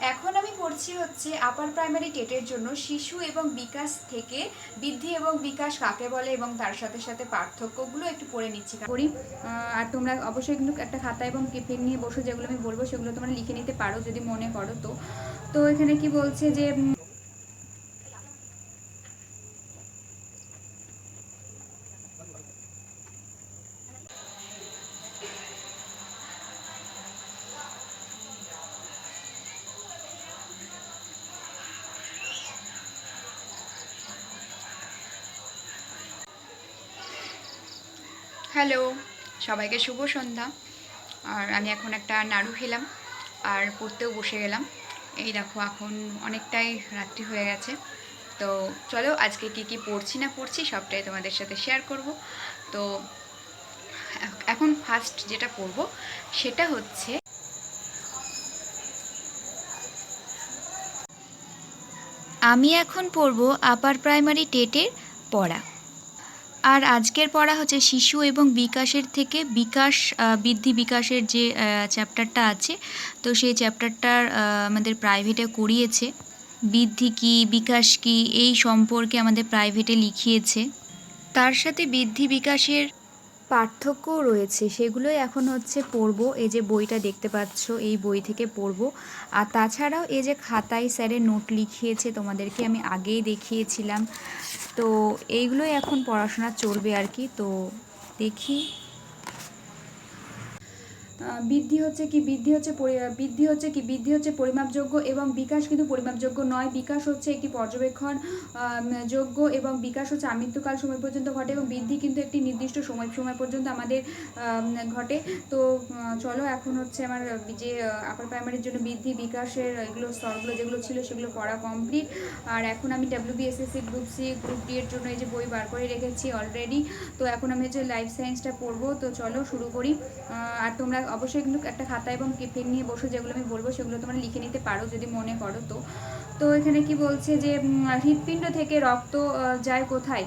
এখন আমি পড়ছি হচ্ছে আপার প্রাইমারি টেটের জন্য শিশু এবং বিকাশ থেকে বৃদ্ধি এবং বিকাশ কাকে বলে এবং তার সাথে সাথে পার্থক্যগুলো একটু পড়ে নিচ্ছি করি আর তোমরা অবশ্যই কিন্তু একটা খাতা এবং পেন নিয়ে বসো যেগুলো আমি বলব সেগুলো তোমরা লিখে নিতে পারো যদি মনে করো তো। তো এখানে কি বলছে যে হ্যালো, সবাইকে শুভ সন্ধ্যা। আর আমি এখন একটা নাড়ু খেলাম, আর পড়তেও বসে গেলাম। এই দেখো, এখন অনেকটাই রাত্রি হয়ে গেছে। তো চলো, আজকে কি কি পড়ছি না পড়ছি সবটাই তোমাদের সাথে শেয়ার করব। তো এখন ফার্স্ট যেটা পড়ব, সেটা হচ্ছে আমি এখন পড়ব আপার প্রাইমারি টেটের পড়া। আর আজকের পড়া হচ্ছে শিশু এবং বিকাশের থেকে বিকাশ বৃদ্ধি বিকাশের যে চ্যাপ্টারটা আছে, তো সেই চ্যাপ্টারটার আমাদের প্রাইভেটে করিয়েছে। বৃদ্ধি কি, বিকাশ কি, এই সম্পর্কে আমাদের প্রাইভেটে লিখিয়েছে। তার সাথে বৃদ্ধি বিকাশের পার্থক্যও রয়েছে, সেগুলোই এখন হচ্ছে পড়ব। এই যে বইটা দেখতে পাচ্ছ, এই বই থেকে পড়ব। আর তাছাড়াও এই যে খাতায় স্যারের নোট লিখিয়েছে, তোমাদেরকে আমি আগেই দেখিয়েছিলাম। তো এইগুলোই এখন পড়াশোনা চলবে আর কি তো দেখি বৃদ্ধি হচ্ছে কি বৃদ্ধি হচ্ছে বৃদ্ধি হচ্ছে কি বৃদ্ধি হচ্ছে পরিমাপযোগ্য এবং বিকাশ কিন্তু পরিমাপযোগ্য নয়। বিকাশ হচ্ছে একটি পর্যবেক্ষণ যোগ্য এবং বিকাশ হচ্ছে আমৃত্যুকাল সময় পর্যন্ত ঘটে এবং বৃদ্ধি কিন্তু একটি নির্দিষ্ট সময় সময় পর্যন্ত আমাদের ঘটে। তো চলো এখন হচ্ছে আমার যে আপার প্রাইমারির জন্য বৃদ্ধি, বিকাশের এগুলো স্তরগুলো যেগুলো ছিল সেগুলো পড়া কমপ্লিট আর এখন আমি WBSSC group C group D এর জন্য এই যে বই বার করে রেখেছি অলরেডি তো এখন আমি হচ্ছে লাইফ সায়েন্সটা পড়ব। তো চলো শুরু করি। আর তোমরা অবশ্যই কিন্তু একটা খাতা এবং পেন নিয়ে বসে, যেগুলো আমি বলব, সেগুলো তোমরা লিখে নিতে পারো যদি মনে করো তো। তো এখানে কি বলছে যে হৃৎপিণ্ড থেকে রক্ত যায় কোথায়?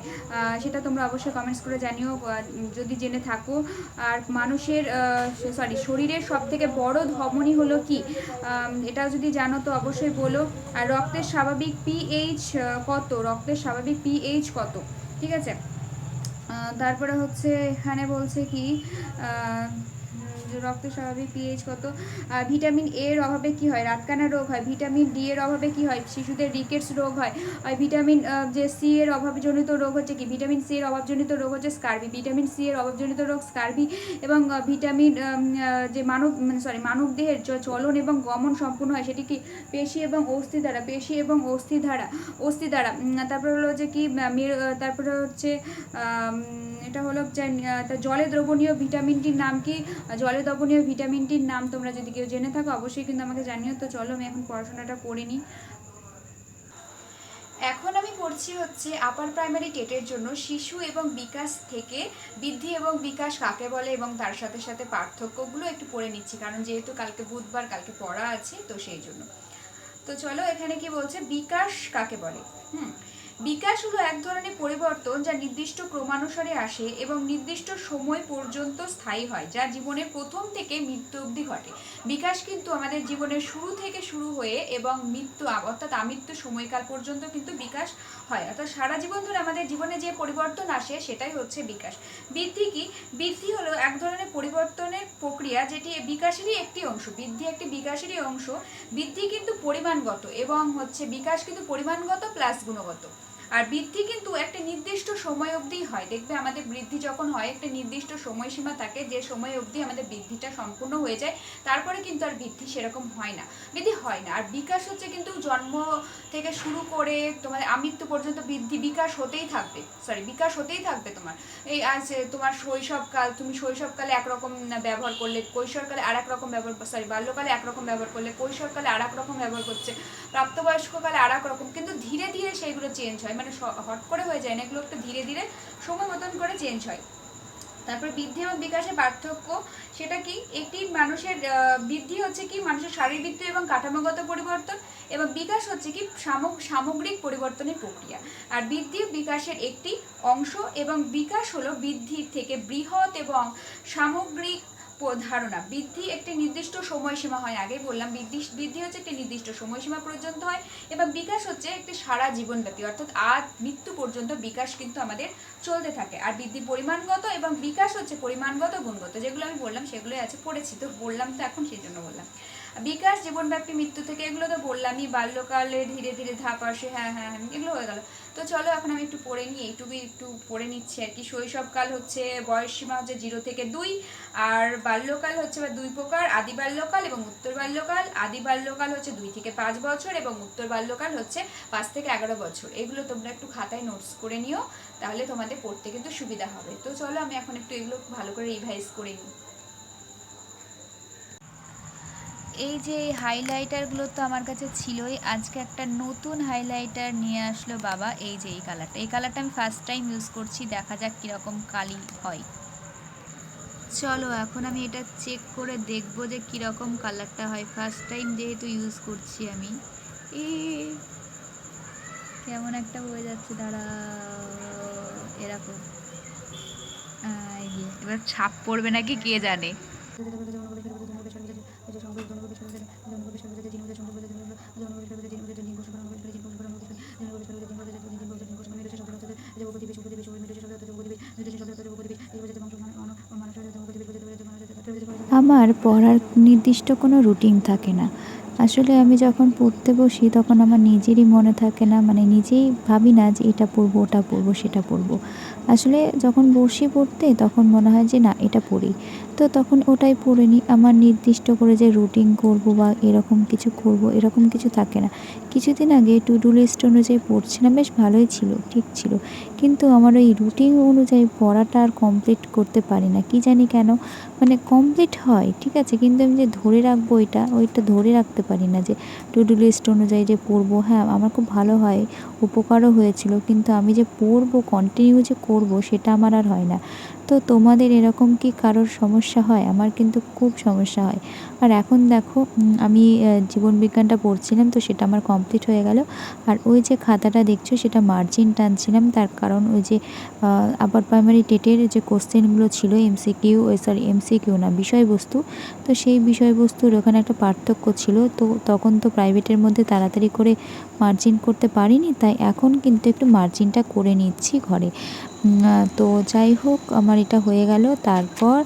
সেটা তোমরা অবশ্যই কমেন্টস করে জানিও যদি জেনে থাকো। আর মানুষের সরি শরীরের সব থেকে বড় ধমনী হলো কি? এটা যদি জানো তো অবশ্যই বলো। আর রক্তের স্বাভাবিক পিএইচ কত? রক্তের স্বাভাবিক পিএইচ কত? ঠিক আছে? তারপরে হচ্ছে, এখানে বলছে কি রক্তের স্বাভাবিক পিএইচ কত ভিটামিন এ এর অভাবে কি হয়? রাতকানা রোগ হয়। ভিটামিন ডি এর অভাবে কি হয়? শিশুদের রিকেটস রোগ হয়। আর ভিটামিন যে সি এর অভাবজনিত রোগ হচ্ছে কি? ভিটামিন সি এর অভাবজনিত রোগ হচ্ছে স্কারবি ভিটামিন সি এর অভাবজনিত রোগ স্কারবি এবং ভিটামিন যে মানব মানে সরি মানব দেহের চলন এবং গমন সম্পূর্ণ হয়। সেটি কি? পেশি এবং অস্থি দ্বারা, পেশি এবং অস্থি দ্বারা অস্থি দ্বারা। তারপরে হলো যে কি? তারপরে হচ্ছে এটা হলো জলে দ্রবণীয় ভিটামিনটির নাম কি? জলে দ্রবণীয় ভিটামিনটির নাম তোমরা যদি কেউ জেনে থাকো, অবশ্যই কিন্তু আমাকে জানিও। তো চলো, আমি এখন পড়াশোনাটা করে নিই। এখন আমি পড়ছি হচ্ছে আপার প্রাইমারি টেটের জন্য শিশু এবং বিকাশ থেকে বৃদ্ধি এবং বিকাশ কাকে বলে এবং তার সাথে সাথে পার্থক্যগুলো একটু পড়ে নিচ্ছি, কারণ যেহেতু কালকে বুধবার, কালকে পড়া আছে, তো সেই জন্য। তো চলো, এখানে কি বলছে? বিকাশ কাকে বলে? হুম বিকাশ হলো এক ধরনের পরিবর্তন যা নির্দিষ্ট ক্রমানুসারে আসে এবং নির্দিষ্ট সময় পর্যন্ত স্থায়ী হয়, যা জীবনের প্রথম থেকে মৃত্যু অবধি ঘটে। বিকাশ কিন্তু আমাদের জীবনের শুরু থেকে শুরু হয়ে এবং মৃত্যু, অর্থাৎ আমৃত্যু সময়কাল পর্যন্ত কিন্তু বিকাশ হয়। অর্থাৎ সারা জীবন ধরে আমাদের জীবনে যে পরিবর্তন আসে, সেটাই হচ্ছে বিকাশ। বৃদ্ধি কি? বৃদ্ধি হলো এক ধরনের পরিবর্তনের প্রক্রিয়া যেটি বিকাশেরই একটি অংশ। বৃদ্ধি একটি বিকাশেরই অংশ। বৃদ্ধি কিন্তু পরিমাণগত এবং হচ্ছে বিকাশ কিন্তু পরিমাণগত প্লাস গুণগত। আর বৃদ্ধি কিন্তু একটা নির্দিষ্ট সময় অবধি হয়। দেখবে আমাদের বৃদ্ধি যখন হয়, একটা নির্দিষ্ট সময়সীমা থাকে, যে সময় অবধি আমাদের বৃদ্ধিটা সম্পূর্ণ হয়ে যায়, তারপরে কিন্তু আর বৃদ্ধি সেরকম হয় না। বৃদ্ধি হয় না, আর বিকাশ হচ্ছে কিন্তু জন্ম থেকে শুরু করে তোমার আমৃত্যু পর্যন্ত বৃদ্ধি বিকাশ হতেই থাকবে। সরি বিকাশ হতেই থাকবে তোমার। এই আজ তোমার শৈশবকাল, তুমি শৈশবকালে একরকম ব্যবহার করলে, কৈশোরকালে আর এক রকম ব্যবহার সরি বাল্যকালে একরকম ব্যবহার করলে, কৈশোরকালে আর এক রকম ব্যবহার করছে। প্রাপ্তবয়স্ককালে আর এক রকম, কিন্তু ধীরে ধীরে সেইগুলো চেঞ্জ হয়। মানে হট করে হয়ে যায় না, এগুলো একটু ধীরে ধীরে সময় মতন করে চেঞ্জ হয়। তারপর বৃদ্ধি এবং বিকাশের পার্থক্য সেটা কি? একটি মানুষের বৃদ্ধি হচ্ছে কি? মানুষের শারীরবৃত্ত এবং কাঠামোগত পরিবর্তন এবং বিকাশ হচ্ছে কি? সামগ- সামগ্রিক পরিবর্তনের প্রক্রিয়া। আর বৃদ্ধি বিকাশের একটি অংশ এবং বিকাশ হলো বৃদ্ধির থেকে বৃহৎ এবং সামগ্রিক ধারণা। বৃদ্ধি একটি নির্দিষ্ট সময়সীমা হয় আগে বললাম বৃদ্ধি বৃদ্ধি হচ্ছে একটি নির্দিষ্ট সময়সীমা পর্যন্ত হয় এবং বিকাশ হচ্ছে একটি সারা জীবনব্যাপী, অর্থাৎ আজ মৃত্যু পর্যন্ত বিকাশ কিন্তু আমাদের চলতে থাকে। আর বৃদ্ধি পরিমাণগত এবং বিকাশ হচ্ছে পরিমাণগত গুণগত, যেগুলো আমি বললাম সেগুলোই আছে, পড়েছি তো বললাম তো এখন সেই জন্য বললাম। বিকাশ, জীবনব্যাপী মৃত্যু থেকে এগুলো তো বললামই, বাল্যকালে ধীরে ধীরে ধাপ আসে হ্যাঁ হ্যাঁ হ্যাঁ এগুলো হয়ে গেল। তো চলো এখন আমি একটু পড়ে নিই এইটুকুই একটু পড়ে নিচ্ছি আর কি। শৈশবকাল হচ্ছে বয়স সীমা হচ্ছে জিরো থেকে দুই, আর বাল্যকাল হচ্ছে বা দুই প্রকার, আদি বাল্যকাল এবং উত্তর বাল্যকাল। আদি বাল্যকাল হচ্ছে দুই থেকে পাঁচ বছর এবং উত্তর বাল্যকাল হচ্ছে পাঁচ থেকে এগারো বছর। এগুলো তোমরা একটু খাতায় নোটস করে নিও, তাহলে তোমাদের পড়তে কিন্তু সুবিধা হবে। তো চলো আমি এখন একটু এগুলো ভালো করে রিভাইজ করে নিই। এই যে এই হাইলাইটারগুলো তো আমার কাছে ছিলই, আজকে একটা নতুন হাইলাইটার নিয়ে আসলো বাবা, এই যে এই কালারটা এই কালারটা আমি ফার্স্ট টাইম ইউজ করছি, দেখা যাক কীরকম কালি হয়। চলো, এখন আমি এটা চেক করে দেখব যে কীরকম কালারটা হয়। ফার্স্ট টাইম যেহেতু ইউজ করছি আমি। এ, কেমন একটা হয়ে যাচ্ছে দাঁড়া এরকম। এবার ছাপ পড়বে নাকি কে জানে? আমার পড়ার নির্দিষ্ট কোনো রুটিন থাকে না আসলে আমি যখন পড়তে বসি তখন আমার নিজেরই মনে থাকে না মানে নিজেই ভাবি না যে এটা পড়ব ওটা পড়ব সেটা পড়ব আসলে যখন বসি পড়তে তখন মনে হয় যে না, এটা পড়ি। তো তখন ওটাই পড়ে নিই। আমার নির্দিষ্ট করে যে রুটিন করব বা এরকম কিছু করব, এরকম কিছু থাকে না। কিছুদিন আগে টু ডু লিস্ট অনুযায়ী পড়ছিলাম, বেশ ভালোই ছিল, ঠিক ছিল। কিন্তু আমার ওই রুটিন অনুযায়ী পড়াটা আর কমপ্লিট করতে পারি না। কি জানি কেন? মানে কমপ্লিট হয়, ঠিক আছে? কিন্তু আমি যে ধরে রাখব ওইটা ওইটা ধরে রাখতে পারি না যে টু ডু লিস্ট অনুযায়ী যে পড়ব। হ্যাঁ আমার খুব ভালো হয়, উপকারও হয়েছিল। কিন্তু আমি যে পড়ব কন্টিনিউ যে করব সেটা আমার আর হয় না। তো তোমাদের এরকম কি কারোর সমস্যা হয়? আমার কিন্তু খুব সমস্যা হয়। আর এখন দেখো আমি জীবন বিজ্ঞানটা পড়ছিলাম তো সেটা আমার কমপ্লিট হয়ে গেল। আর ওই যে খাতাটা দেখছ সেটা মার্জিন টানছিলাম। তার কারণ ওই যে আপার প্রাইমারি টেটের যে কোশ্চেনগুলো ছিল এমসিকিউ সরি এমসিকিউ না, বিষয়বস্তু। তো সেই বিষয়বস্তুর ওখানে একটা পার্থক্য ছিল। তো তখন তো প্রাইভেটের মধ্যে তাড়াতাড়ি করে মার্জিন করতে পারিনি। তাই এখন কিন্তু একটু মার্জিনটা করে নিচ্ছি ঘরে। তো যাই হোক, আমার এটা হয়ে গেল। তারপর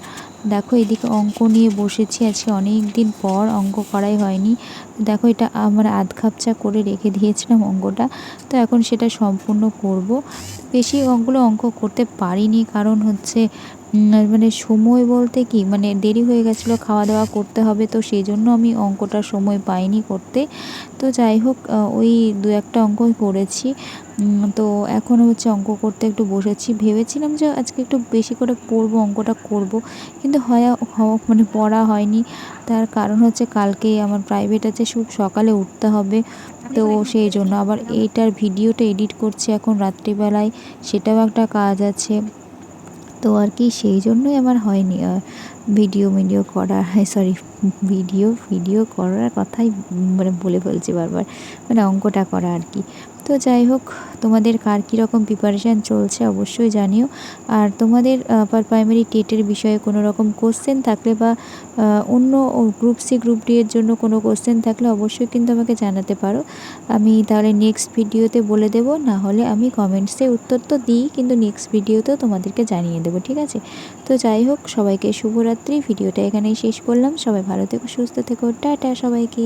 দেখো এদিকে অঙ্ক নিয়ে বসেছি। আজকে অনেক দিন পর অঙ্ক করাই হয়নি। দেখো এটা আমরা আধ খাপচা করে রেখে দিয়েছিলাম অঙ্কটা। তো এখন সেটা সম্পূর্ণ করব। বেশি অঙ্কগুলো অঙ্ক করতে পারিনি। কারণ হচ্ছে মানে সময় বলতে কি মানে দেরি হয়ে গেছিল খাওয়া দাওয়া করতে হবে, তো সেই জন্য আমি অঙ্কটার সময় পাইনি করতে। তো যাই হোক ওই দু একটা অঙ্ক করেছি। তো এখন হচ্ছে অঙ্ক করতে একটু বসেছি। ভেবেছিলাম যে আজকে একটু বেশি করে পড়ব, অঙ্কটা করব, কিন্তু হয় মানে পড়া হয়নি। তার কারণ হচ্ছে কালকে আমার প্রাইভেট আছে খুব সকালে উঠতে হবে। তো সেই জন্য আবার এইটার ভিডিওটা এডিট করছি এখন রাত্রিবেলায়, সেটাও একটা কাজ আছে। তো আর কি সেই জন্যই আমার হয়নি। ভিডিও ভিডিও করা সরি ভিডিও ভিডিও করার কথাই মানে বলে ফেলছি বারবার। মানে অঙ্কটা করা আর কি। তো যাই হোক, তোমাদের কার কীরকম প্রিপারেশান চলছে অবশ্যই জানিও। আর তোমাদের আপার প্রাইমারি টেটের বিষয়ে কোনো রকম কোশ্চেন থাকলে বা অন্য গ্রুপ সি গ্রুপ ডি এর জন্য কোনো কোশ্চেন থাকলে অবশ্যই কিন্তু আমাকে জানাতে পারো। আমি তাহলে নেক্সট ভিডিওতে বলে দেবো, না হলে আমি কমেন্টসে উত্তর তো দিই, কিন্তু নেক্সট ভিডিওতেও তোমাদেরকে জানিয়ে দেবো, ঠিক আছে? তো যাই হোক, সবাইকে শুভরাত্রি ভিডিওটা এখানেই শেষ করলাম। সবাই ভালো থেকো, সুস্থ থেকো, টাটা সবাইকে।